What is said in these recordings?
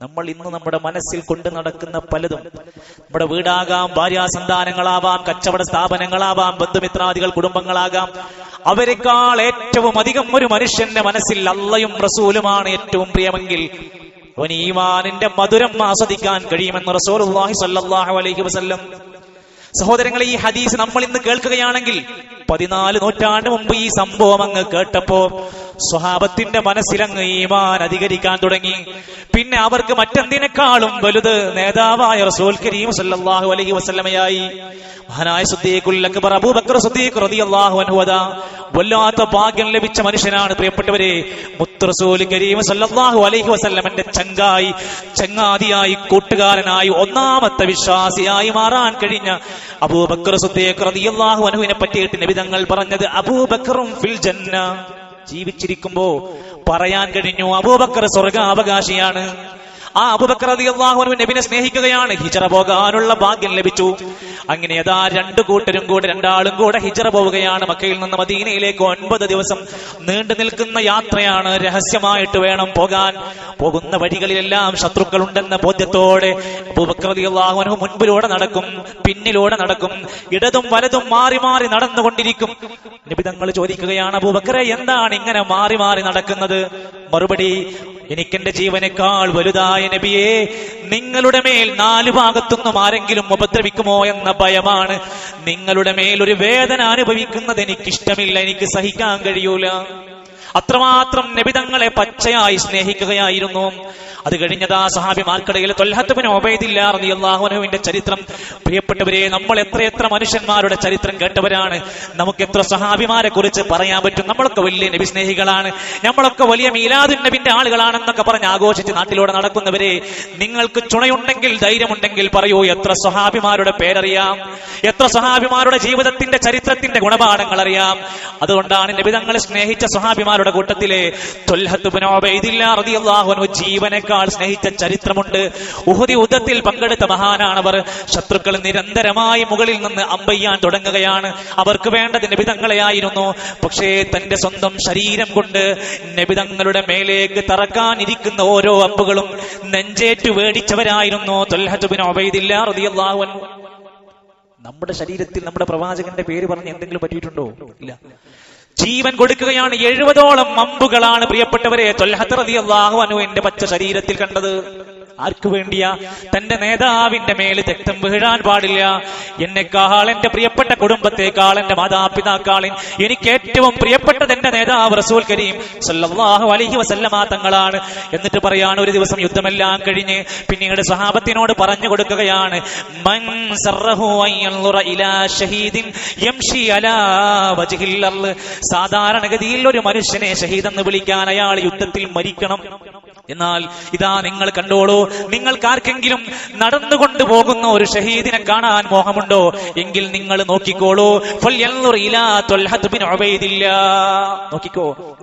നമ്മൾ ഇന്ന് നമ്മുടെ മനസ്സിൽ കൊണ്ടു നടക്കുന്ന പലതും. നമ്മുടെ വീടാകാം ഭാര്യാസന്താനങ്ങളാവാം കച്ചവട സ്ഥാപനങ്ങളാവാം ബന്ധുമിത്രാദികൾ കുടുംബങ്ങളാകാം. അവരെക്കാൾ ഏറ്റവും അധികം ഒരു മനുഷ്യന്റെ മനസ്സിൽ അള്ളയും റസൂലുമാണ് ഏറ്റവും പ്രിയമെങ്കിൽ അവൻ ഈമാനിന്റെ മധുരം ആസ്വദിക്കാൻ കഴിയുമെന്ന് റസൂലുള്ളാഹി സ്വല്ലല്ലാഹു അലൈഹി വസല്ലം. സഹോദരങ്ങളെ ഈ ഹദീസ് നമ്മൾ ഇന്ന് കേൾക്കുകയാണെങ്കിൽ പതിനാല് നൂറ്റാണ്ട് മുമ്പ് ഈ സംഭവം അങ്ങ് കേട്ടപ്പോ സ്വഹാബത്തിന്റെ മനസ്സിലങ്ങ് ഈമാൻ അധികരിക്കാൻ തുടങ്ങി. പിന്നെ അവർക്ക് മറ്റെന്തിനേക്കാളും വലുത് നേതാവായ റസൂൽ കരീം സല്ലല്ലാഹു അലൈഹി വസല്ലമയായി. മഹാനായ സുദ്ദീഖുൽ അക്ബർ അബൂബക്കർ റളിയല്ലാഹു വല്ലാത്ത ഭാഗ്യം ലഭിച്ച മനുഷ്യനാണ് പ്രിയപ്പെട്ടവരെ. മുത്ത് റസൂൽ കരീം സല്ലല്ലാഹു അലൈഹി വസല്ലമന്റെ ചങ്കായി ചങ്ങാതിയായി കൂട്ടുകാരനായി ഒന്നാമത്തെ വിശ്വാസിയായി മാറാൻ കഴിഞ്ഞ അബൂബക്കർ സുദ്ദീഖ് റളിയല്ലാഹു അൻഹുവിനെ പറ്റിയിട്ട് നബി തങ്ങൾ പറഞ്ഞത് അബൂബക്കറും ഫിൽ ജന്ന. ജീവിച്ചിരിക്കുമ്പോ പറയാൻ കഴിഞ്ഞു അബൂബക്കർ സ്വർഗാവകാശിയാണ്. ആ അബുബക്കർ നബിനെ സ്നേഹിക്കുകയാണ്. ഹിജറ പോകാനുള്ള ഭാഗ്യം ലഭിച്ചു. അങ്ങനെ അതാ രണ്ടു കൂട്ടരും കൂടെ രണ്ടാളും കൂടെ ഹിജറ പോവുകയാണ്. മക്കയിൽ നിന്ന് മദീനയിലേക്ക് ഒൻപത് ദിവസം നീണ്ടു നിൽക്കുന്ന യാത്രയാണ്. രഹസ്യമായിട്ട് വേണം പോകാൻ. പോകുന്ന വഴികളിലെല്ലാം ശത്രുക്കൾ ഉണ്ടെന്ന ബോധ്യത്തോടെ അബൂബക്കർ മുൻപിലൂടെ നടക്കും പിന്നിലൂടെ നടക്കും. ഇടതും വലതും മാറി മാറി നടന്നുകൊണ്ടിരിക്കും. നിബിതങ്ങൾ ചോദിക്കുകയാണ് അബൂബക്കറെ എന്താണ് ഇങ്ങനെ മാറി മാറി നടക്കുന്നത്? മറുപടി എനിക്കെന്റെ ജീവനേക്കാൾ വലുതായ നബിയെ നിങ്ങളുടെ മേൽ നാലു ഭാഗത്തുനിന്നും ആരെങ്കിലും ഉപദ്രവിക്കുമോ എന്ന ഭയമാണ്. നിങ്ങളുടെ മേൽ ഒരു വേദന അനുഭവിക്കുന്നത് എനിക്കിഷ്ടമില്ല എനിക്ക് സഹിക്കാൻ കഴിയൂല. അത്രമാത്രം നബിതങ്ങളെ പച്ചയായി സ്നേഹിക്കുകയായിരുന്നു. അത് കഴിഞ്ഞതാ സഹാബിമാർക്കിടയിൽ തൊല്ലാത്തപ്പിന് ഒബൈദില്ല റളിയല്ലാഹുവിന്റെ ചരിത്രം. പ്രിയപ്പെട്ടവരെ നമ്മൾ എത്രയെത്ര മനുഷ്യന്മാരുടെ ചരിത്രം കേട്ടവരാണ്. നമുക്ക് എത്ര സഹാബിമാരെ കുറിച്ച് പറയാൻ പറ്റും. നമ്മളൊക്കെ വലിയ നബി സ്നേഹികളാണ്. നമ്മളൊക്കെ വലിയ മീലാദുൻ നബിന്റെ ആളുകളാണെന്നൊക്കെ പറഞ്ഞ് ആഘോഷിച്ച് നാട്ടിലൂടെ നടക്കുന്നവരെ നിങ്ങൾക്ക് ചുണയുണ്ടെങ്കിൽ ധൈര്യമുണ്ടെങ്കിൽ പറയൂ എത്ര സഹാബിമാരുടെ പേരറിയാം? എത്ര സഹാബിമാരുടെ ജീവിതത്തിന്റെ ചരിത്രത്തിന്റെ ഗുണപാഠങ്ങൾ അറിയാം അതുകൊണ്ടാണ് നബിതങ്ങളെ സ്നേഹിച്ച സഹാബിമാരുടെ കൂട്ടത്തിലെ ജീവനേക്കാൾ സ്നേഹിച്ച ചരിത്രമുണ്ട്. ഉഹുദി യുദ്ധത്തിൽ പങ്കെടുത്ത മഹാനാണവർ. ശത്രുക്കൾ നിരന്തരമായി മുകളിൽ നിന്ന് അമ്പയ്യാൻ തുടങ്ങുകയാണ്. അവർക്ക് വേണ്ടത് നബിതങ്ങളെയായിരുന്നു. പക്ഷേ തന്റെ സ്വന്തം ശരീരം കൊണ്ട് നബിതങ്ങളുടെ മേലേക്ക് തറക്കാനിരിക്കുന്ന ഓരോ അമ്പുകളും നെഞ്ചേറ്റു വേടിച്ചവരായിരുന്നു നമ്മുടെ ശരീരത്തിൽ നമ്മുടെ പ്രവാചകന്റെ പേര് പറഞ്ഞ് എന്തെങ്കിലും പറ്റിയിട്ടുണ്ടോ? ഇല്ല. ജീവൻ കൊടുക്കുകയാണ് എഴുപതോളം മമ്പുകളാണ് പ്രിയപ്പെട്ടവരെ. തൊല്ലാഹു അനു എന്റെ പച്ച ശരീരത്തിൽ കണ്ടത്. ആർക്കു വേണ്ടിയാ? തന്റെ നേതാവിന്റെ മേൽ രക്തം വീഴാൻ പാടില്ല. എന്നെക്കാൾ എന്റെ പ്രിയപ്പെട്ട കുടുംബത്തെക്കാൾ എന്റെ മാതാപിതാക്കളിൻ എനിക്ക് ഏറ്റവും പ്രിയപ്പെട്ടത് എന്റെ നേതാവ് റസൂൽ കരീം സല്ലാഹു അലഹി വസല്ലമ തങ്ങളാണ്. എന്നിട്ട് പറയാണ് ഒരു ദിവസം യുദ്ധമെല്ലാം കഴിഞ്ഞ് പിന്നീട് സഹാബത്തിനോട് പറഞ്ഞു കൊടുക്കുകയാണ് മൻ ഇലാ ഷഹീദിൻ സാധാരണഗതിയിൽ ഒരു മനുഷ്യനെ ഷഹീദ് എന്ന് വിളിക്കാൻ അയാൾ യുദ്ധത്തിൽ മരിക്കണം. എന്നാൽ ഇതാ നിങ്ങൾ കണ്ടോളൂ നിങ്ങൾക്ക് ആർക്കെങ്കിലും നടന്നുകൊണ്ട് പോകുന്ന ഒരു ഷഹീദിനെ കാണാൻ മോഹമുണ്ടോ? എങ്കിൽ നിങ്ങൾ നോക്കിക്കോളൂ. നോക്കിക്കോ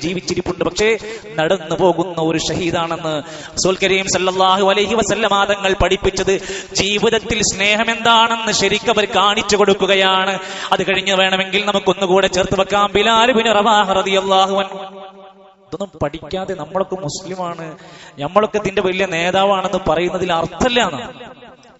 ജീവിച്ചിരിപ്പുണ്ട്. പക്ഷേ നടന്നു പോകുന്ന ഒരു ഷഹീദാണെന്ന് റസൂൽ സല്ലല്ലാഹു അലൈഹി വസല്ലമ തങ്ങൾ പഠിപ്പിച്ചത് ജീവിതത്തിൽ സ്നേഹം എന്താണെന്ന് ശരിക്കും അവർ കാണിച്ചു കൊടുക്കുകയാണ്. അത് കഴിഞ്ഞ് വേണമെങ്കിൽ നമുക്കൊന്നുകൂടെ ചേർത്ത് വെക്കാം. ബിലാൽ ബിൻ റവാഹ് റളിയല്ലാഹു ഇതൊന്നും പഠിക്കാതെ നമ്മളൊക്കെ മുസ്ലിമാണ്. നമ്മളൊക്കെ ഇതിന്റെ വലിയ നേതാവാണെന്ന് പറയുന്നതിൽ അർത്ഥമില്ല എന്നാണ്.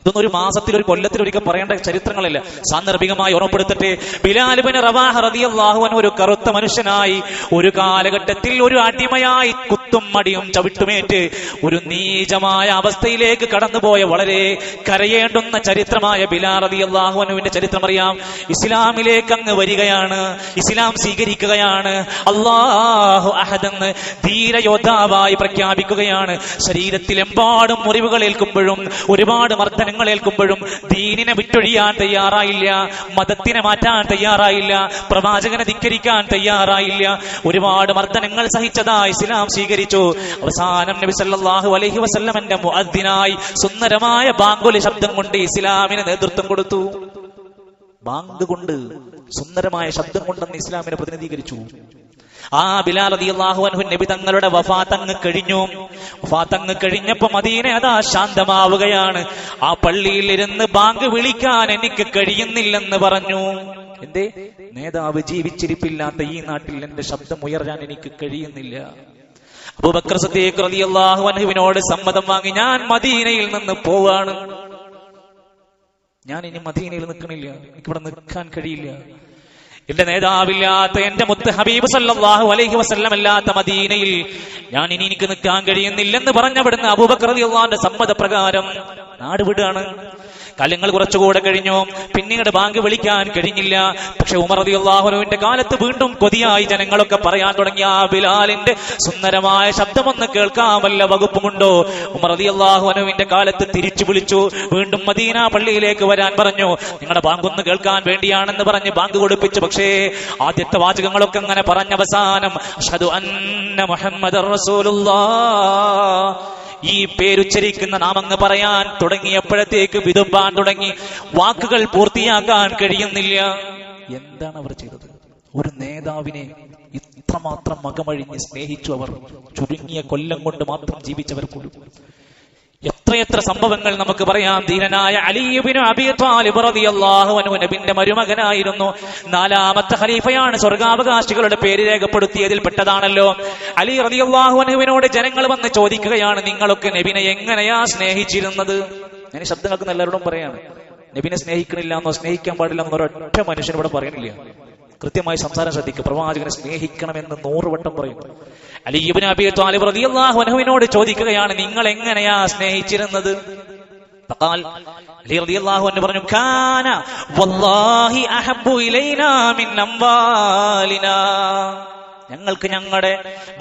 ഇതൊന്നും ഒരു മാസത്തിൽ ഒരു കൊല്ലത്തിൽ ഒരിക്കൽ പറയേണ്ട ചരിത്രങ്ങളില്ല. സാന്ദർഭികമായി ഓർമ്മപ്പെടുത്തട്ടെ. ബിലാലിബിന് റവാഹ റതിയല്ലാഹുവൻ ഒരു കറുത്ത മനുഷ്യനായി ഒരു കാലഘട്ടത്തിൽ ഒരു അടിമയായി കുത്തും മടിയും ചവിട്ടുമേറ്റ് ഒരു നീചമായ അവസ്ഥയിലേക്ക് കടന്നുപോയ വളരെ കരയേണ്ടുന്ന ചരിത്രമായ ബിലാൽ റതിയല്ലാഹുവനുവിന്റെ ചരിത്രം അറിയാം ഇസ്ലാമിലേക്ക് അങ്ങ് വരികയാണ് ഇസ്ലാം സ്വീകരിക്കുകയാണ് അള്ളാഹു അഹദെന്ന് ധീരയോദ്ധാവായി പ്രഖ്യാപിക്കുകയാണ്. ശരീരത്തിലെമ്പാടും മുറിവുകൾ ഏൽക്കുമ്പോഴും ഒരുപാട് മർദ്ദനങ്ങൾ ഏൽക്കുമ്പോഴും ദീനിനെ വിട്ടൊഴിയാൻ തയ്യാറായില്ല മതത്തിനെ മാറ്റാൻ തയ്യാറായില്ല പ്രവാചകനെ ധിക്കരിക്കാൻ തയ്യാറായില്ല. ഒരുപാട് മർദ്ദനങ്ങൾ സഹിച്ചതായി ഇസ്ലാം സ്വീകരിച്ചു. അവസാനം നബി സല്ലല്ലാഹു അലൈഹി വസല്ലമന്റെ മുഅദ്ദിനായി സുന്ദരമായ ബാങ്കുലി ശബ്ദം കൊണ്ട് ഇസ്ലാമിന് നേതൃത്വം കൊടുത്തു. ബാങ്ക് കൊണ്ട് സുന്ദരമായ ശബ്ദം കൊണ്ടെന്ന് ഇസ്ലാമിനെ പ്രതിനിധീകരിച്ചു. ആ ബിലാൽ റളിയല്ലാഹു അൻഹു നബി തങ്ങളുടെ വഫാത്തങ്ങ് കഴിഞ്ഞു. വഫാത്തങ്ങ് കഴിഞ്ഞപ്പോ മദീന അതാ ശാന്തമാവുകയാണ്. ആ പള്ളിയിൽ ഇരുന്ന് ബാങ്ക് വിളിക്കാൻ എനിക്ക് കഴിയുന്നില്ലെന്ന് പറഞ്ഞു. എന്തേ? നേതാവ് ജീവിച്ചിരിപ്പില്ലാത്ത ഈ നാട്ടിൽ എന്റെ ശബ്ദം ഉയർത്താൻ എനിക്ക് കഴിയുന്നില്ല. അബൂബക്കർ അൻഹുവിനോട് സമ്മതം വാങ്ങി ഞാൻ മദീനയിൽ നിന്ന് പോവാണ്. ഞാൻ ഇനി മദീനയിൽ നിൽക്കണില്ല. എനിക്കിവിടെ നിൽക്കാൻ കഴിയില്ല. എന്റെ നേതാവില്ലാത്ത എന്റെ മുത്ത് ഹബീബ് സല്ലാഹു അലൈഹി വസല്ലം അല്ലാത്ത മദീനയിൽ ഞാൻ ഇനി എനിക്ക് നിൽക്കാൻ കഴിയുന്നില്ലെന്ന് പറഞ്ഞവിടുന്ന് സമ്മത സമ്മതപ്രകാരം നാട് വിടുകയാണ്. കാലങ്ങൾ കുറച്ചുകൂടെ കഴിഞ്ഞു. പിന്നീട് ബാങ്ക് വിളിക്കാൻ കഴിഞ്ഞില്ല. പക്ഷെ ഉമർ അള്ളാഹുനുവിന്റെ കാലത്ത് വീണ്ടും കൊതിയായി ജനങ്ങളൊക്കെ പറയാൻ തുടങ്ങി. ആ ബിലാലിന്റെ സുന്ദരമായ ശബ്ദമൊന്ന് കേൾക്കാമല്ല വകുപ്പുമുണ്ടോ ഉമർ അള്ളാഹുനുവിന്റെ കാലത്ത് തിരിച്ചു വിളിച്ചു. വീണ്ടും മദീന പള്ളിയിലേക്ക് വരാൻ പറഞ്ഞു. നിങ്ങളുടെ ബാങ്ക് ഒന്ന് കേൾക്കാൻ വേണ്ടിയാണെന്ന് പറഞ്ഞ് ബാങ്ക് കൊടുപ്പിച്ചു. പക്ഷേ ആദ്യത്തെ വാചകങ്ങളൊക്കെ അങ്ങനെ പറഞ്ഞ അവസാനം അഷ്ഹദു അന്ന മുഹമ്മദ് ഈ പേരുച്ചരിക്കുന്ന നാമങ്ങ് പറയാൻ തുടങ്ങിയപ്പോഴത്തേക്ക് വിതുമ്പാൻ തുടങ്ങി. വാക്കുകൾ പൂർത്തിയാക്കാൻ കഴിയുന്നില്ല. എന്താണ് അവർ ചെയ്തത്? ഒരു നേതാവിനെ ഇത്രമാത്രം മകമഴിഞ്ഞ് സ്നേഹിച്ചു അവർ. ചുരുങ്ങിയ കൊല്ലം കൊണ്ട് മാത്രം ജീവിച്ചവർ പോലും എത്രയെത്ര സംഭവങ്ങൾ നമുക്ക് പറയാം. ധീരനായ അലിയുബിനു അബി താലിബ് റളിയല്ലാഹു അൻഹു നബിന്റെ മരുമകനായിരുന്നു. നാലാമത്തെ ഖലീഫയാണ് സ്വർഗാവകാശികളുടെ പേര് രേഖപ്പെടുത്തിയതിൽ പെട്ടതാണല്ലോ. അലി റളിയല്ലാഹു അൻഹുവിനോട് ജനങ്ങൾ വന്ന് ചോദിക്കുകയാണ് നിങ്ങളൊക്കെ നബിനെ എങ്ങനെയാ സ്നേഹിച്ചിരുന്നത്? ഞാൻ ശബ്ദങ്ങൾക്ക് എല്ലാവരോടും പറയാണ് നബിനെ സ്നേഹിക്കണില്ല എന്നോ സ്നേഹിക്കാൻ പാടില്ല എന്നോ ഒരൊറ്റ മനുഷ്യൻ പറയണില്ല കൃത്യമായി സംസാരം ശ്രദ്ധിക്കുക പ്രവാചകനെ സ്നേഹിക്കണമെന്ന് നൂറ് വട്ടം പറയും അലിബിന് അബി താലിബ് റളിയല്ലാഹു അൻഹുവിനോട് ചോദിക്കുകയാണ് നിങ്ങൾ എങ്ങനെയാ സ്നേഹിച്ചിരുന്നത് فقال അലി റളിയല്ലാഹു അൻഹു പറഞ്ഞു കാന വല്ലാഹി അഹബ്ബു ഇലൈനാ മിൻ അംവാലിനാ ഞങ്ങൾക്ക് ഞങ്ങളുടെ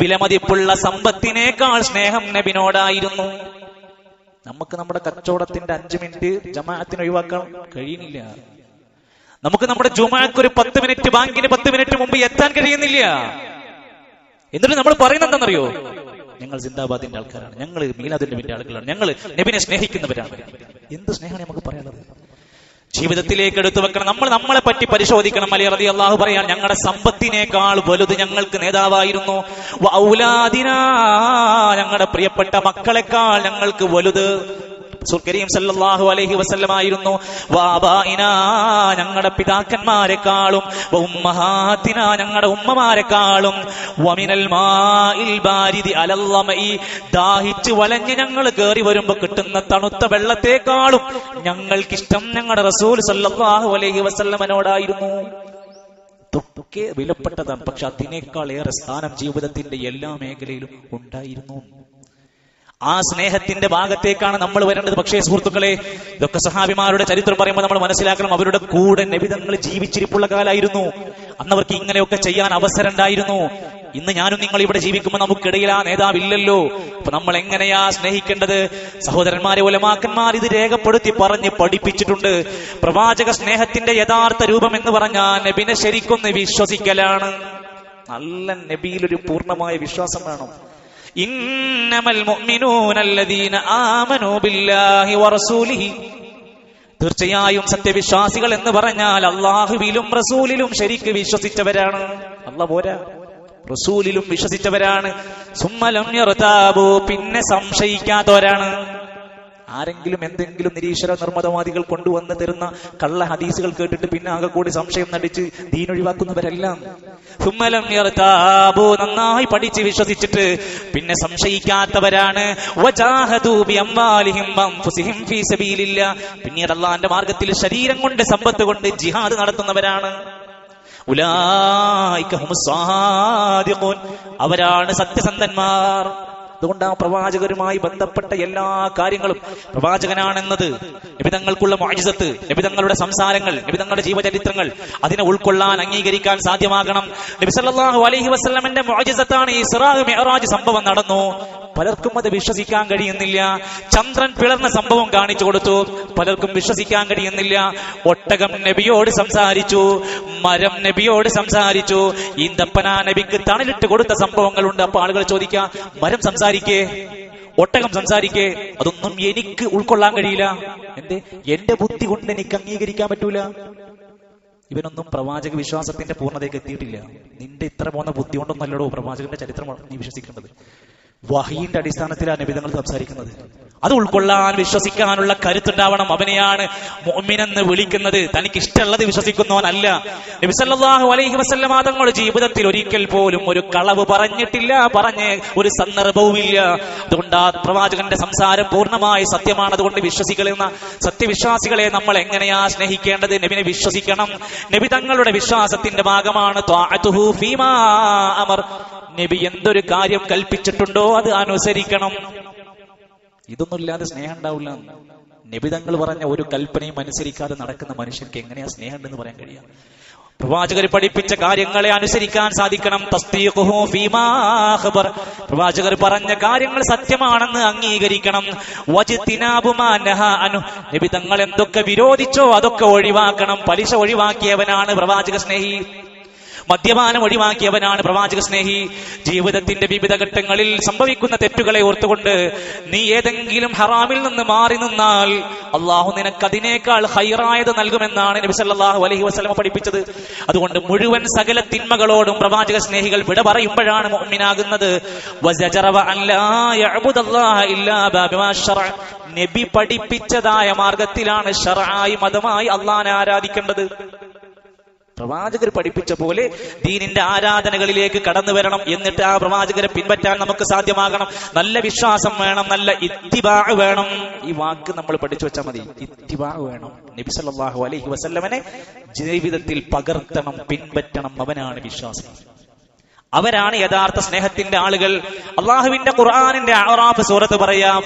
വിലമതിപ്പുള്ള സമ്പത്തിനേക്കാൾ സ്നേഹം നബിനോടായിരുന്നു നമുക്ക് നമ്മുടെ കച്ചവടത്തിന്റെ അഞ്ചു മിനിറ്റ് ജമാഅത്തിന് ഒഴിവാക്കാൻ കഴിയുന്നില്ല നമുക്ക് നമ്മുടെ ജുമാക്ക് ഒരു പത്ത് മിനിറ്റ് ബാങ്കിന് പത്ത് മിനിറ്റ് മുമ്പ് എത്താൻ കഴിയുന്നില്ല. എന്നിട്ട് നമ്മൾ പറയുന്നത് എന്താണെന്നറിയോ? ഞങ്ങൾ സിന്ദാബാദിന്റെ ആൾക്കാരാണ്. ഞങ്ങൾ മീലാദിന്റെ ആളുകളാണ്. ഞങ്ങൾ നബിനെ സ്നേഹിക്കുന്നവരാണ്. എന്ത് സ്നേഹമാണ് നമുക്ക് പറയാനുള്ളത്? ജീവിതത്തിലേക്ക് എടുത്തു വെക്കണം. നമ്മൾ നമ്മളെ പറ്റി പരിശോധിക്കണം. അലി റതി അള്ളാഹു പറയാൻ ഞങ്ങളുടെ സമ്പത്തിനേക്കാൾ വലുത് ഞങ്ങൾക്ക് നേതാവായിരുന്നു. ഔലാദിനാ ഞങ്ങളുടെ പ്രിയപ്പെട്ട മക്കളെക്കാൾ ഞങ്ങൾക്ക് വലുത്. കരീം സല്ലല്ലാഹു അലൈഹി ഞങ്ങളുടെ പിതാക്കന്മാരെക്കാളും ഞങ്ങളുടെ ഉമ്മമാരെക്കാളും വമിനൽ ദാഹിച്ച് വലഞ്ഞ് ഞങ്ങൾ കയറി വരുമ്പോ കിട്ടുന്ന തണുത്ത വെള്ളത്തെക്കാളും ഞങ്ങൾക്കിഷ്ടം ഞങ്ങളുടെ റസൂൽ സല്ലല്ലാഹു അലൈഹി വസല്ലമനോടായിരുന്നു. വിലപ്പെട്ടതാണ് പക്ഷെ അതിനേക്കാൾ ഏറെ സ്ഥാനം ജീവിതത്തിന്റെ എല്ലാ മേഖലയിലും ഉണ്ടായിരുന്നു. ആ സ്നേഹത്തിന്റെ ഭാഗത്തേക്കാണ് നമ്മൾ വരേണ്ടത്. പക്ഷേ സുഹൃത്തുക്കളെ ഇതൊക്കെ സഹാബിമാരുടെ ചരിത്രം പറയുമ്പോൾ നമ്മൾ മനസ്സിലാക്കണം. അവരുടെ കൂടെ നബിതങ്ങൾ ജീവിച്ചിരിപ്പുള്ള കാലായിരുന്നു. അന്നവർക്ക് ഇങ്ങനെയൊക്കെ ചെയ്യാൻ അവസരം ഉണ്ടായിരുന്നു ഇന്ന് ഞാനും നിങ്ങൾ ഇവിടെ ജീവിക്കുമ്പോൾ നമുക്കിടയിൽ ആ നേതാവില്ലല്ലോ. അപ്പൊ നമ്മൾ എങ്ങനെയാ സ്നേഹിക്കേണ്ടത്? സഹോദരന്മാരെ ഒലമാക്കന്മാർ ഇത് രേഖപ്പെടുത്തി പറഞ്ഞ് പഠിപ്പിച്ചിട്ടുണ്ട്. പ്രവാചക സ്നേഹത്തിന്റെ യഥാർത്ഥ രൂപം എന്ന് പറഞ്ഞാൽ നബിനെ ശരിക്കൊന്ന് വിശ്വസിക്കലാണ്. നല്ല നബിയിൽ ഒരു പൂർണമായ വിശ്വാസം വേണം. ഇന്നമൽ മുഅ്മിനൂനല്ലദീന ആമനൂ ബില്ലാഹി വറസൂലിഹി. തീർച്ചയായും സത്യവിശ്വാസികൾ എന്ന് പറഞ്ഞാൽ അള്ളാഹുവിലും റസൂലിലും ശരിക്ക് വിശ്വസിച്ചവരാണ്. അല്ല പോരാ. റസൂലിലും വിശ്വസിച്ചവരാണ്. സുമ്മലം പിന്നെ സംശയിക്കാത്തവരാണ്. ആരെങ്കിലും എന്തെങ്കിലും നിരീശ്വര നിർമ്മതവാദികൾ കൊണ്ടുവന്ന് തരുന്ന കള്ള ഹദീസുകൾ കേട്ടിട്ട് പിന്നെ ആകെ കൂടി സംശയം നടിച്ച് ദീനൊഴിവാക്കുന്നവരെല്ലാം സുമ്മലം നന്നായി പഠിച്ച് വിശ്വസിച്ചിട്ട് പിന്നെ സംശയിക്കാത്തവരാണ്. പിന്നീട് അള്ളാന്റെ മാർഗത്തിൽ ശരീരം കൊണ്ട് സമ്പത്ത് കൊണ്ട് ജിഹാദ് നടത്തുന്നവരാണ്. അവരാണ് സത്യസന്ധന്മാർ. അതുകൊണ്ട് ആ പ്രവാചകരുമായി ബന്ധപ്പെട്ട എല്ലാ കാര്യങ്ങളും പ്രവാചകനാണെന്നത് നിബിതങ്ങൾക്കുള്ള മോജിസത്ത് നിബിതങ്ങളുടെ സംസാരങ്ങൾ നിബിതങ്ങളുടെ ജീവചരിത്രങ്ങൾ അതിനെ ഉൾക്കൊള്ളാൻ അംഗീകരിക്കാൻ സാധ്യമാകണം. നബിസല്ലാഹു അലൈഹി വസ്ലമിന്റെ മോജിസത്താണ് ഈ സിറാഹ് മെഹറാജ് സംഭവം നടന്നു. പലർക്കും അത് വിശ്വസിക്കാൻ കഴിയുന്നില്ല. ചന്ദ്രൻ പിളർന്ന സംഭവം കാണിച്ചു കൊടുത്തു. പലർക്കും വിശ്വസിക്കാൻ കഴിയുന്നില്ല. ഒട്ടകം നബിയോട് സംസാരിച്ചു. മരം നബിയോട് സംസാരിച്ചു. ഈന്തപ്പന നബിക്ക് തണലിട്ട് കൊടുത്ത സംഭവങ്ങളുണ്ട്. അപ്പൊ ആളുകൾ ചോദിക്കാം മരം സംസാരിക്കേ. ഒട്ടകം സംസാരിക്കേ. അതൊന്നും എനിക്ക് ഉൾക്കൊള്ളാൻ കഴിയില്ല. എന്തേ? എന്റെ ബുദ്ധി കൊണ്ട് എനിക്ക് അംഗീകരിക്കാൻ പറ്റൂല. ഇവനൊന്നും പ്രവാചക വിശ്വാസത്തിന്റെ പൂർണതയ്ക്ക് എത്തിയിട്ടില്ല. നിന്റെ ഇത്ര പോന്ന ബുദ്ധി കൊണ്ടൊന്നല്ലടോ പ്രവാചകന്റെ ചരിത്രം നീ വിശ്വസിക്കേണ്ടത്. വഹീന്റെ അടിസ്ഥാനത്തിലാണ് നിബിതങ്ങൾ സംസാരിക്കുന്നത്. അത് ഉൾക്കൊള്ളാൻ വിശ്വസിക്കാനുള്ള കരുത്തുണ്ടാവണം. അവനെയാണ് മോമിനെന്ന് വിളിക്കുന്നത്. തനിക്ക് ഇഷ്ടമുള്ളത് വിശ്വസിക്കുന്നവനല്ല നബിസല്ലാഹു അലൈഹി വസല്ലമ തങ്ങളുടെ ജീവിതത്തിൽ ഒരിക്കൽ പോലും ഒരു കളവ് പറഞ്ഞിട്ടില്ല. പറഞ്ഞ് ഒരു സന്ദർഭവുമില്ല. അതുകൊണ്ട് ആ പ്രവാചകന്റെ സംസാരം പൂർണമായി സത്യമാണ്. അതുകൊണ്ട് വിശ്വസിക്കുന്ന സത്യവിശ്വാസികളെ നമ്മൾ എങ്ങനെയാ സ്നേഹിക്കേണ്ടത്? നബിനെ വിശ്വസിക്കണം. നബി തങ്ങളുടെ വിശ്വാസത്തിന്റെ ഭാഗമാണ്. നബി എന്തൊരു കാര്യം കൽപ്പിച്ചിട്ടുണ്ടോ അത് അനുസരിക്കണം. ഇതൊന്നും ഇല്ലാതെ സ്നേഹം ഉണ്ടാവില്ല. നിബിതങ്ങൾ പറഞ്ഞ ഒരു കൽപ്പനയും അനുസരിക്കാതെ നടക്കുന്ന മനുഷ്യർക്ക് എങ്ങനെയാ സ്നേഹം ഉണ്ടെന്ന് പറയാൻ കഴിയാം പ്രവാചകർ പഠിപ്പിച്ച കാര്യങ്ങളെ അനുസരിക്കാൻ സാധിക്കണം. പ്രവാചകർ പറഞ്ഞ കാര്യങ്ങൾ സത്യമാണെന്ന് അംഗീകരിക്കണം. നബി തങ്ങൾ എന്തൊക്കെ വിരോധിച്ചോ അതൊക്കെ ഒഴിവാക്കണം. പലിശ ഒഴിവാക്കിയവനാണ് പ്രവാചക സ്നേഹി. മദ്യപാനം ഒഴിവാക്കിയവനാണ് പ്രവാചക സ്നേഹി ജീവിതത്തിന്റെ വിവിധ ഘട്ടങ്ങളിൽ സംഭവിക്കുന്ന തെറ്റുകളെ ഓർത്തുകൊണ്ട് നീ ഏതെങ്കിലും ഹറാമിൽ നിന്ന് മാറി നിന്നാൽ അള്ളാഹു നിനക്ക് അതിനേക്കാൾ ഹൈറായത് നൽകുമെന്നാണ് നബി സല്ലല്ലാഹു അലൈഹി വസ്ലമ പഠിപ്പിച്ചത്. അതുകൊണ്ട് മുഴുവൻ സകല തിന്മകളോടും പ്രവാചക സ്നേഹികൾ വിട പറയുമ്പോഴാണ് മുഅ്മിനാകുന്നത്. നബി പഠിപ്പിച്ചതായ മാർഗത്തിലാണ് ഷറായി മതമായി അള്ളാഹനെ ആരാധിക്കേണ്ടത്. പ്രവാചകർ പഠിപ്പിച്ച പോലെ ദീനിന്റെ ആരാധനകളിലേക്ക് കടന്നു വരണം എന്നിട്ട് ആ പ്രവാചകരെ പിൻപറ്റാൻ നമുക്ക് സാധ്യമാകണം. നല്ല വിശ്വാസം വേണം നല്ല ഇത്തിബാ വേണം. ഈ വാക്ക് നമ്മൾ പഠിച്ചു വെച്ചാൽ മതി. ഇത്തിബാ വേണം. നബി സല്ലല്ലാഹു അലൈഹി വസല്ലമനെ ജീവിതത്തിൽ പകർത്തണം പിൻപറ്റണം അവനാണ് വിശ്വാസം. അവരാണ് യഥാർത്ഥ സ്നേഹത്തിന്റെ ആളുകൾ. അള്ളാഹുവിന്റെ ഖുർആാനിന്റെ ആറാഫ് സൂറത്ത് പറയാം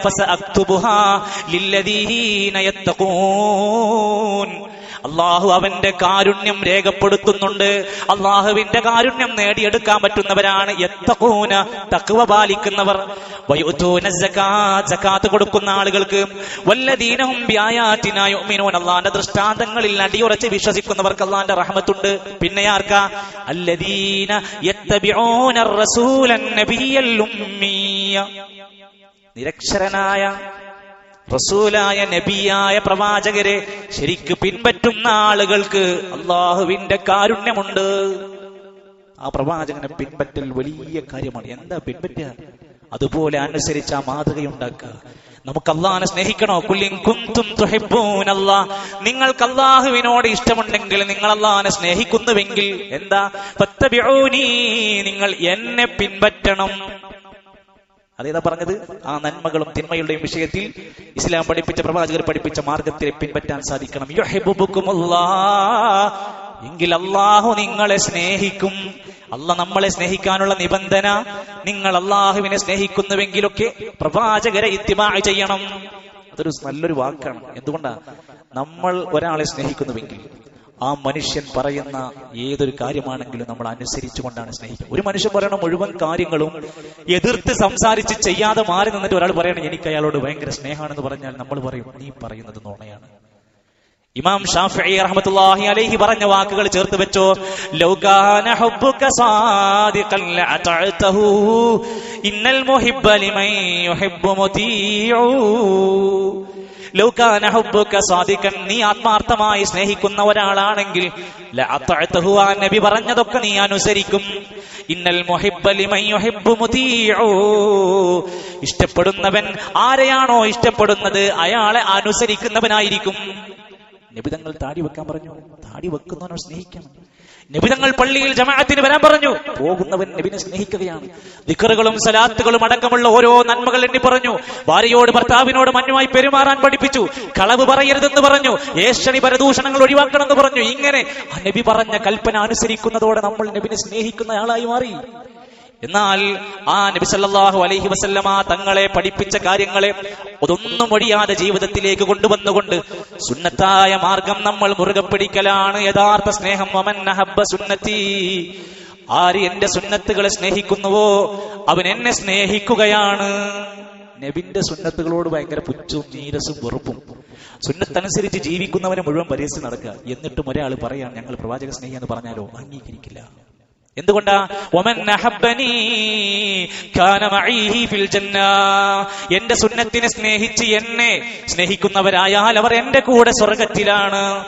അള്ളാഹു അവന്റെ കാരുണ്യം രേഖപ്പെടുത്തുന്നുണ്ട്. അള്ളാഹുവിന്റെ കാരുണ്യം നേടിയെടുക്കാൻ പറ്റുന്നവരാണ് എത്തകൂന തക്കുവ പാലിക്കുന്നവർ. കൊടുക്കുന്ന ആളുകൾക്ക് വല്ല ദീനവും വ്യായാറ്റിനായോ മിനോൻ അള്ളാന്റെ ദൃഷ്ടാന്തങ്ങളിൽ അടിയുറച്ച് വിശ്വസിക്കുന്നവർക്ക് അള്ളാന്റെ റഹമത്തുണ്ട്. പിന്നെ ആർക്കാ? അല്ലദീന നിരക്ഷരനായ റസൂലായ നബിയായ പ്രവാചകരെ ശരിക്ക് പിൻപറ്റുന്ന ആളുകൾക്ക് അള്ളാഹുവിന്റെ കാരുണ്യമുണ്ട്. ആ പ്രവാചകനെ പിൻപറ്റൽ വലിയ കാര്യമാണ്. എന്താ പിൻപറ്റുക? അതുപോലെ അനുസരിച്ച് ആ മാതൃകയുണ്ടാക്കുക. നമുക്ക് അള്ളാഹിനെ സ്നേഹിക്കണോ? കുല്ലിൻ കുന്തും നിങ്ങൾക്ക് അള്ളാഹുവിനോട് ഇഷ്ടമുണ്ടെങ്കിൽ നിങ്ങൾ അള്ളാഹിനെ സ്നേഹിക്കുന്നുവെങ്കിൽ എന്താ? നിങ്ങൾ എന്നെ പിൻപറ്റണം. അതേതാ പറഞ്ഞത്? ആ നന്മകളും തിന്മയുടെയും വിഷയത്തിൽ ഇസ്ലാം പഠിപ്പിച്ച പ്രവാചകർ പഠിപ്പിച്ച മാർഗത്തിലെ പിൻപറ്റാൻ സാധിക്കണം. എങ്കിൽ അള്ളാഹു നിങ്ങളെ സ്നേഹിക്കും. അല്ല നമ്മളെ സ്നേഹിക്കാനുള്ള നിബന്ധന നിങ്ങൾ അള്ളാഹുവിനെ സ്നേഹിക്കുന്നുവെങ്കിലൊക്കെ പ്രവാചകരെ ഇത്തിമാ ചെയ്യണം. അതൊരു നല്ലൊരു വാക്കാണ്. എന്തുകൊണ്ടാ? നമ്മൾ ഒരാളെ സ്നേഹിക്കുന്നുവെങ്കിൽ ആ മനുഷ്യൻ പറയുന്ന ഏതൊരു കാര്യമാണെങ്കിലും നമ്മൾ അനുസരിച്ചുകൊണ്ടാണ് സ്നേഹിക്കുന്നത്. ഒരു മനുഷ്യൻ പറയുന്ന മുഴുവൻ കാര്യങ്ങളും എതിർത്ത് സംസാരിച്ച് ചെയ്യാതെ മാറി നിന്നിട്ട് ഒരാൾ പറയണം എനിക്ക് അയാളോട് ഭയങ്കര സ്നേഹമാണെന്ന് പറഞ്ഞാൽ നമ്മൾ പറയും നീ പറയുന്നത് നോണയാണ്. ഇമാം ഷാഫി റഹ്മത്തുള്ളാഹി അലൈഹി പറഞ്ഞ വാക്കുകൾ ചേർത്ത് വെച്ചോ ലൗകാന ഹുബ്ബുക ലഅതഅതഹു ഇന്നൽ മുഹിബ്ബ യുഹിബ്ബു മുതീഉ. സാദിഖൻ നീ ആത്മാർത്ഥമായി സ്നേഹിക്കുന്ന ഒരാളാണെങ്കിൽ നബി പറഞ്ഞതൊക്കെ നീ അനുസരിക്കും. ഇന്നൽ ഇഷ്ടപ്പെടുന്നവൻ ആരെയാണോ ഇഷ്ടപ്പെടുന്നത് അയാളെ അനുസരിക്കുന്നവനായിരിക്കും. നിബിതങ്ങൾ താടി വെക്കാൻ പറഞ്ഞു താടി വെക്കുന്നവനോ സ്നേഹിക്കണം നിബിതങ്ങൾ പള്ളിയിൽ ജമാഅത്തിന് വരാൻ പറഞ്ഞു. പോകുന്നവൻ നബിനെ സ്നേഹിക്കുകയാണ്. ദിക്കറുകളും സലാത്തുകളും അടക്കമുള്ള ഓരോ നന്മകൾ എണ്ണി പറഞ്ഞു. ഭാര്യയോട് ഭർത്താവിനോട് മഞ്ഞുമായി പെരുമാറാൻ പഠിപ്പിച്ചു. കളവ് പറയരുതെന്ന് പറഞ്ഞു. ഏഷണി പരദൂഷണങ്ങൾ ഒഴിവാക്കണമെന്ന് പറഞ്ഞു. ഇങ്ങനെ നബി പറഞ്ഞ കൽപ്പന അനുസരിക്കുന്നതോടെ നമ്മൾ നബിനെ സ്നേഹിക്കുന്ന ആളായി മാറി. എന്നാൽ ആ നബി സല്ലല്ലാഹു അലൈഹി വസല്ലമ തങ്ങളെ പഠിപ്പിച്ച കാര്യങ്ങളെ ഒതൊന്നും ഒഴിയാതെ ജീവിതത്തിലേക്ക് കൊണ്ടുവന്നുകൊണ്ട് സുന്നത്തായ മാർഗം നമ്മൾ മുറുകെ പിടിക്കലാണ്. യഥാർത്ഥ സ്നേഹം സുന്നത്തി. ആര് എന്റെ സുന്നത്തുകളെ സ്നേഹിക്കുന്നുവോ? അവൻ എന്നെ സ്നേഹിക്കുകയാണ്. നബിന്റെ സുന്നത്തുകളോട് ഭയങ്കര പുച്ചും നീരസും വെറുപ്പും. സുന്നത്തനുസരിച്ച് ജീവിക്കുന്നവനെ മുഴുവൻ പരിഹസിച്ച് നടക്കുക. എന്നിട്ടും ഒരാൾ പറയാൻ ഞങ്ങൾ പ്രവാചക സ്നേഹി എന്ന് പറഞ്ഞാലോ? അംഗീകരിക്കില്ല. എന്തുകൊണ്ടാ? എന്റെ സുന്നത്തിനെ സ്നേഹിച്ച് എന്നെ സ്നേഹിക്കുന്നവരായാൽ അവർ എന്റെ കൂടെ സ്വർഗത്തിലാണ്.